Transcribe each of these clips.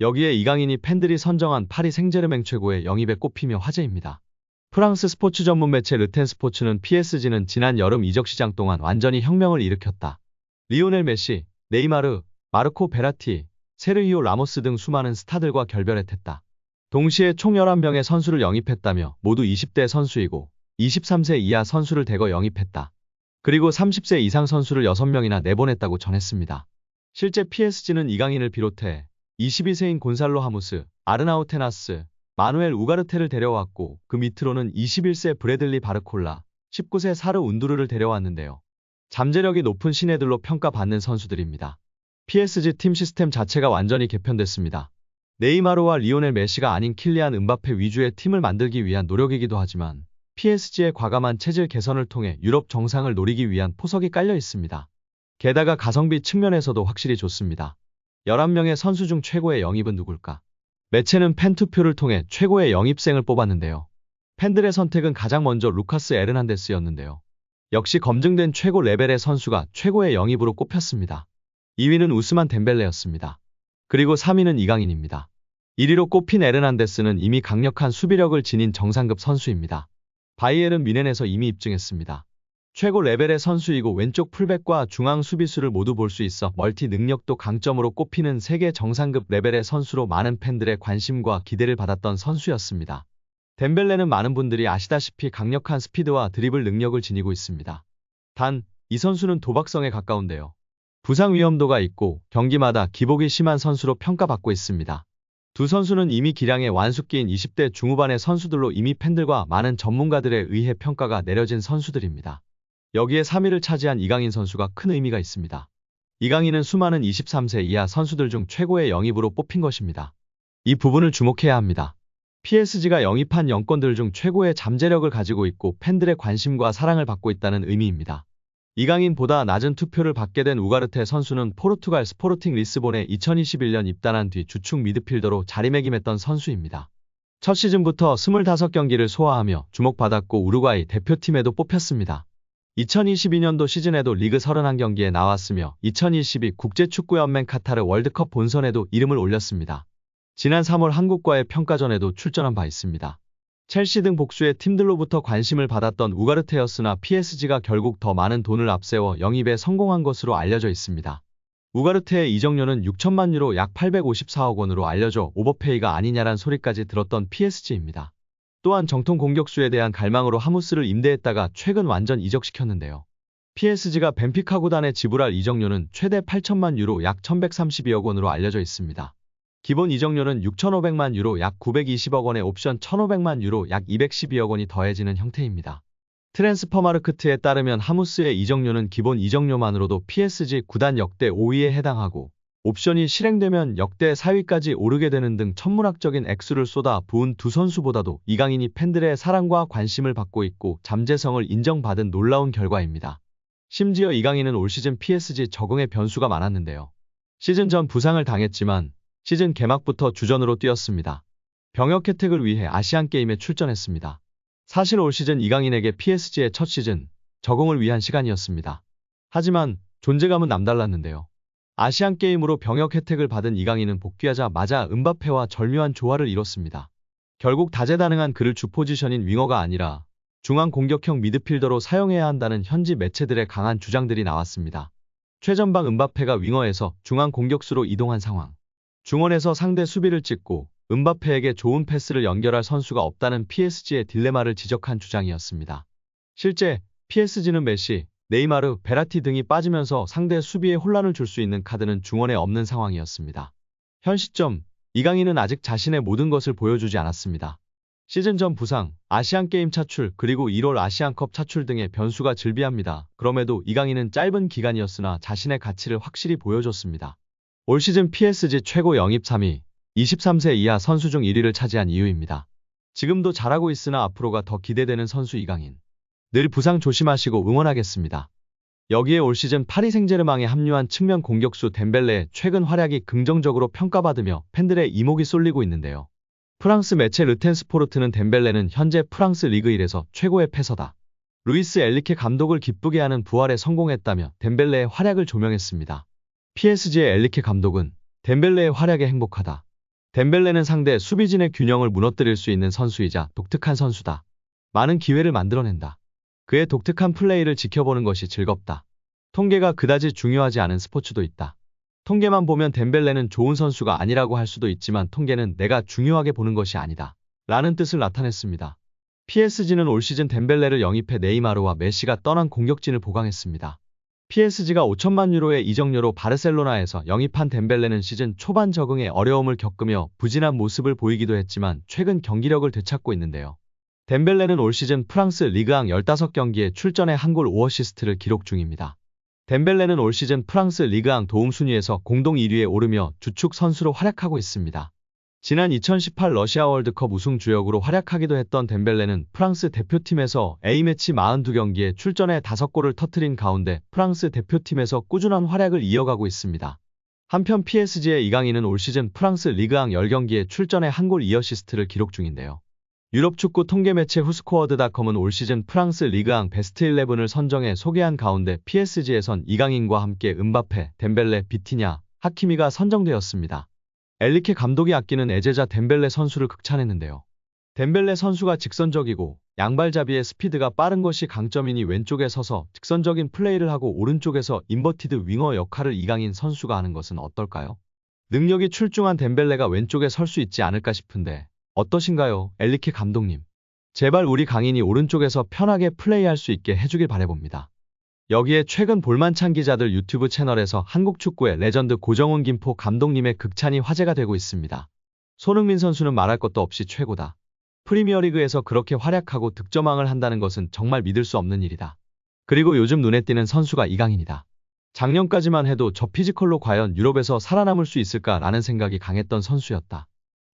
여기에 이강인이 팬들이 선정한 파리 생제르맹 최고의 영입에 꼽히며 화제입니다. 프랑스 스포츠 전문 매체 르텐 스포츠는 PSG는 지난 여름 이적 시장 동안 완전히 혁명을 일으켰다. 리오넬 메시, 네이마르, 마르코 베라티, 세르히오 라모스 등 수많은 스타들과 결별했다. 동시에 총 11명의 선수를 영입했다며 모두 20대 선수이고 23세 이하 선수를 대거 영입했다. 그리고 30세 이상 선수를 6명이나 내보냈다고 전했습니다. 실제 PSG는 이강인을 비롯해 22세인 곤살로 하무스, 아르나우 테나스, 마누엘 우가르테를 데려왔고 그 밑으로는 21세 브래들리 바르콜라, 19세 사르 운두르를 데려왔는데요. 잠재력이 높은 신예들로 평가받는 선수들입니다. PSG 팀 시스템 자체가 완전히 개편됐습니다. 네이마르와 리오넬 메시가 아닌 킬리안 은바페 위주의 팀을 만들기 위한 노력이기도 하지만 PSG의 과감한 체질 개선을 통해 유럽 정상을 노리기 위한 포석이 깔려 있습니다. 게다가 가성비 측면에서도 확실히 좋습니다. 11명의 선수 중 최고의 영입은 누굴까? 매체는 팬 투표를 통해 최고의 영입생을 뽑았는데요. 팬들의 선택은 가장 먼저 루카스 에르난데스였는데요. 역시 검증된 최고 레벨의 선수가 최고의 영입으로 꼽혔습니다. 2위는 우스만 덴벨레였습니다. 그리고 3위는 이강인입니다. 1위로 꼽힌 에르난데스는 이미 강력한 수비력을 지닌 정상급 선수입니다. 바이에른 미넨에서 이미 입증했습니다. 최고 레벨의 선수이고 왼쪽 풀백과 중앙 수비수를 모두 볼 수 있어 멀티 능력도 강점으로 꼽히는 세계 정상급 레벨의 선수로 많은 팬들의 관심과 기대를 받았던 선수였습니다. 덴벨레는 많은 분들이 아시다시피 강력한 스피드와 드리블 능력을 지니고 있습니다. 단, 이 선수는 도박성에 가까운데요. 부상 위험도가 있고 경기마다 기복이 심한 선수로 평가받고 있습니다. 두 선수는 이미 기량의 완숙기인 20대 중후반의 선수들로 이미 팬들과 많은 전문가들에 의해 평가가 내려진 선수들입니다. 여기에 3위를 차지한 이강인 선수가 큰 의미가 있습니다. 이강인은 수많은 23세 이하 선수들 중 최고의 영입으로 뽑힌 것입니다. 이 부분을 주목해야 합니다. PSG가 영입한 영권들 중 최고의 잠재력을 가지고 있고 팬들의 관심과 사랑을 받고 있다는 의미입니다. 이강인보다 낮은 투표를 받게 된 우가르테 선수는 포르투갈 스포르팅 리스본에 2021년 입단한 뒤 주축 미드필더로 자리매김했던 선수입니다. 첫 시즌부터 25경기를 소화하며 주목받았고 우루과이 대표팀에도 뽑혔습니다. 2022년도 시즌에도 리그 31경기에 나왔으며 2022 국제축구연맹 카타르 월드컵 본선에도 이름을 올렸습니다. 지난 3월 한국과의 평가전에도 출전한 바 있습니다. 첼시 등 복수의 팀들로부터 관심을 받았던 우가르테였으나 PSG가 결국 더 많은 돈을 앞세워 영입에 성공한 것으로 알려져 있습니다. 우가르테의 이적료는 6천만 유로 약 854억 원으로 알려져 오버페이가 아니냐란 소리까지 들었던 PSG입니다. 또한 정통 공격수에 대한 갈망으로 하무스를 임대했다가 최근 완전 이적시켰는데요. PSG가 벤피카 구단에 지불할 이적료는 최대 8천만 유로 약 1132억 원으로 알려져 있습니다. 기본 이적료는 6,500만 유로 약 920억 원에 옵션 1,500만 유로 약 212억 원이 더해지는 형태입니다. 트랜스퍼마르크트에 따르면 하무스의 이적료는 기본 이적료만으로도 PSG 구단 역대 5위에 해당하고 옵션이 실행되면 역대 4위까지 오르게 되는 등 천문학적인 액수를 쏟아 부은 두 선수보다도 이강인이 팬들의 사랑과 관심을 받고 있고 잠재성을 인정받은 놀라운 결과입니다. 심지어 이강인은 올 시즌 PSG 적응의 변수가 많았는데요. 시즌 전 부상을 당했지만 시즌 개막부터 주전으로 뛰었습니다. 병역 혜택을 위해 아시안게임에 출전했습니다. 사실 올 시즌 이강인에게 PSG의 첫 시즌 적응을 위한 시간이었습니다. 하지만 존재감은 남달랐는데요. 아시안게임으로 병역 혜택을 받은 이강인은 복귀하자마자 은바페와 절묘한 조화를 이뤘습니다. 결국 다재다능한 그를 주 포지션인 윙어가 아니라 중앙 공격형 미드필더로 사용해야 한다는 현지 매체들의 강한 주장들이 나왔습니다. 최전방 은바페가 윙어에서 중앙 공격수로 이동한 상황. 중원에서 상대 수비를 찍고 은바페에게 좋은 패스를 연결할 선수가 없다는 PSG의 딜레마를 지적한 주장이었습니다. 실제 PSG는 메시, 네이마르, 베라티 등이 빠지면서 상대 수비에 혼란을 줄 수 있는 카드는 중원에 없는 상황이었습니다. 현 시점, 이강인은 아직 자신의 모든 것을 보여주지 않았습니다. 시즌 전 부상, 아시안게임 차출, 그리고 1월 아시안컵 차출 등의 변수가 즐비합니다. 그럼에도 이강인은 짧은 기간이었으나 자신의 가치를 확실히 보여줬습니다. 올 시즌 PSG 최고 영입 3위, 23세 이하 선수 중 1위를 차지한 이유입니다. 지금도 잘하고 있으나 앞으로가 더 기대되는 선수 이강인. 늘 부상 조심하시고 응원하겠습니다. 여기에 올 시즌 파리 생제르망에 합류한 측면 공격수 덴벨레의 최근 활약이 긍정적으로 평가받으며 팬들의 이목이 쏠리고 있는데요. 프랑스 매체 르텐스포르트는 덴벨레는 현재 프랑스 리그 1에서 최고의 패서다. 루이스 엘리케 감독을 기쁘게 하는 부활에 성공했다며 덴벨레의 활약을 조명했습니다. PSG의 엘리케 감독은 덴벨레의 활약에 행복하다. 덴벨레는 상대 수비진의 균형을 무너뜨릴 수 있는 선수이자 독특한 선수다. 많은 기회를 만들어낸다. 그의 독특한 플레이를 지켜보는 것이 즐겁다. 통계가 그다지 중요하지 않은 스포츠도 있다. 통계만 보면 덴벨레는 좋은 선수가 아니라고 할 수도 있지만 통계는 내가 중요하게 보는 것이 아니다. 라는 뜻을 나타냈습니다. PSG는 올 시즌 덴벨레를 영입해 네이마르와 메시가 떠난 공격진을 보강했습니다. PSG가 5천만 유로의 이적료로 바르셀로나에서 영입한 덴벨레는 시즌 초반 적응에 어려움을 겪으며 부진한 모습을 보이기도 했지만 최근 경기력을 되찾고 있는데요. 덴벨레는 올 시즌 프랑스 리그앙 15경기에 출전해 한 골 5어시스트를 기록 중입니다. 덴벨레는 올 시즌 프랑스 리그앙 도움 순위에서 공동 1위에 오르며 주축 선수로 활약하고 있습니다. 지난 2018 러시아 월드컵 우승 주역으로 활약하기도 했던 덴벨레는 프랑스 대표팀에서 A매치 42경기에 출전해 5골을 터트린 가운데 프랑스 대표팀에서 꾸준한 활약을 이어가고 있습니다. 한편 PSG의 이강인은 올 시즌 프랑스 리그앙 10경기에 출전해 한 골 2어시스트를 기록 중인데요. 유럽 축구 통계 매체 후스코어드닷컴은 올 시즌 프랑스 리그앙 베스트 11을 선정해 소개한 가운데 PSG에선 이강인과 함께 은바페, 덴벨레, 비티냐, 하키미가 선정되었습니다. 엘리케 감독이 아끼는 애제자 덴벨레 선수를 극찬했는데요. 덴벨레 선수가 직선적이고 양발잡이의 스피드가 빠른 것이 강점이니 왼쪽에 서서 직선적인 플레이를 하고 오른쪽에서 인버티드 윙어 역할을 이강인 선수가 하는 것은 어떨까요? 능력이 출중한 덴벨레가 왼쪽에 설 수 있지 않을까 싶은데 어떠신가요, 엘리케 감독님? 제발 우리 강인이 오른쪽에서 편하게 플레이할 수 있게 해주길 바래봅니다. 여기에 최근 볼만찬 기자들 유튜브 채널에서 한국 축구의 레전드 고정훈 김포 감독님의 극찬이 화제가 되고 있습니다. 손흥민 선수는 말할 것도 없이 최고다. 프리미어리그에서 그렇게 활약하고 득점왕을 한다는 것은 정말 믿을 수 없는 일이다. 그리고 요즘 눈에 띄는 선수가 이강인이다. 작년까지만 해도 저 피지컬로 과연 유럽에서 살아남을 수 있을까라는 생각이 강했던 선수였다.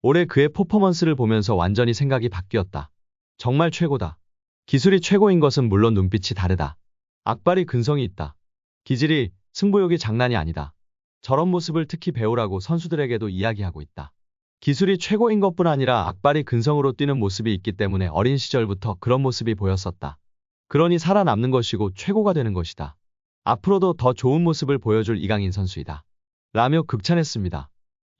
올해 그의 퍼포먼스를 보면서 완전히 생각이 바뀌었다. 정말 최고다. 기술이 최고인 것은 물론 눈빛이 다르다. 악발이 근성이 있다. 기질이, 승부욕이 장난이 아니다. 저런 모습을 특히 배우라고 선수들에게도 이야기하고 있다. 기술이 최고인 것뿐 아니라 악발이 근성으로 뛰는 모습이 있기 때문에 어린 시절부터 그런 모습이 보였었다. 그러니 살아남는 것이고 최고가 되는 것이다. 앞으로도 더 좋은 모습을 보여줄 이강인 선수이다. 라며 극찬했습니다.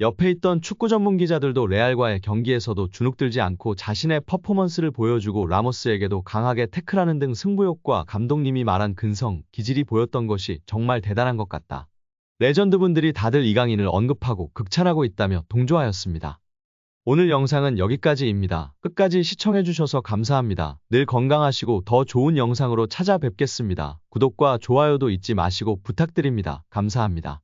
옆에 있던 축구 전문 기자들도 레알과의 경기에서도 주눅들지 않고 자신의 퍼포먼스를 보여주고 라모스에게도 강하게 태클하는 등 승부욕과 감독님이 말한 근성, 기질이 보였던 것이 정말 대단한 것 같다. 레전드분들이 다들 이강인을 언급하고 극찬하고 있다며 동조하였습니다. 오늘 영상은 여기까지입니다. 끝까지 시청해주셔서 감사합니다. 늘 건강하시고 더 좋은 영상으로 찾아뵙겠습니다. 구독과 좋아요도 잊지 마시고 부탁드립니다. 감사합니다.